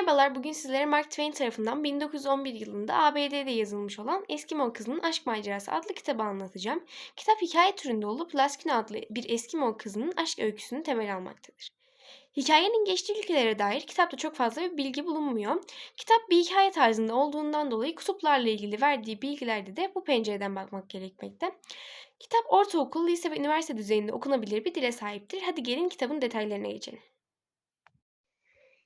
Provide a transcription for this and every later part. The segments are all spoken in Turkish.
Merhabalar, bugün sizlere Mark Twain tarafından 1911 yılında ABD'de yazılmış olan Eskimo Kızının Aşk Macerası adlı kitabı anlatacağım. Kitap hikaye türünde olup Laskina adlı bir Eskimo kızının aşk öyküsünü temel almaktadır. Hikayenin geçtiği ülkelere dair kitapta çok fazla bir bilgi bulunmuyor. Kitap bir hikaye tarzında olduğundan dolayı kutuplarla ilgili verdiği bilgilerde de bu pencereden bakmak gerekmekte. Kitap ortaokul, lise ve üniversite düzeyinde okunabilir bir dile sahiptir. Hadi gelin kitabın detaylarına geçelim.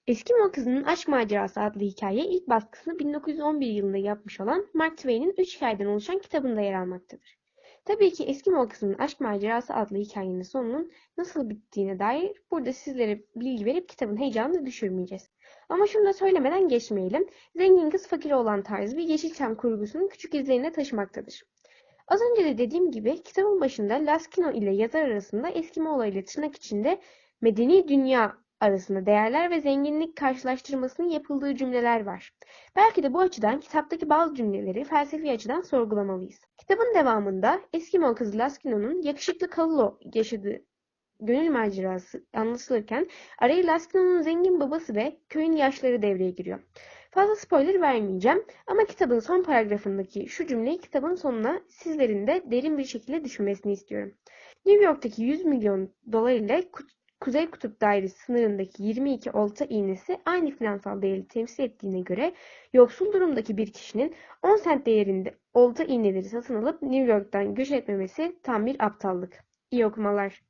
Eskimo Kızının Aşk Macerası adlı hikaye ilk baskısını 1911 yılında yapmış olan Mark Twain'in 3 hikayeden oluşan kitabında yer almaktadır. Tabii ki Eskimo Kızının Aşk Macerası adlı hikayenin sonunun nasıl bittiğine dair burada sizlere bilgi verip kitabın heyecanını düşürmeyeceğiz. Ama şunu da söylemeden geçmeyelim. Zengin kız fakir olan tarzı bir Yeşilçam kurgusunun küçük izlerine taşımaktadır. Az önce de dediğim gibi kitabın başında Laskino ile yazar arasında Eskimo ile tırnak içinde medeni dünya arasında değerler ve zenginlik karşılaştırmasının yapıldığı cümleler var. Belki de bu açıdan kitaptaki bazı cümleleri felsefi açıdan sorgulamalıyız. Kitabın devamında Eskimo kızı Laskino'nun yakışıklı Kallo yaşadığı gönül macerası anlatılırken araya Laskino'nun zengin babası ve köyün yaşları devreye giriyor. Fazla spoiler vermeyeceğim ama kitabın son paragrafındaki şu cümleyi kitabın sonuna sizlerin de derin bir şekilde düşünmesini istiyorum. New York'taki 100 milyon dolar ile Kuzey Kutup Dairesi sınırındaki 22 olta iğnesi aynı finansal değeri temsil ettiğine göre yoksul durumdaki bir kişinin 10 sent değerinde olta iğneleri satın alıp New York'tan göç etmemesi tam bir aptallık. İyi okumalar.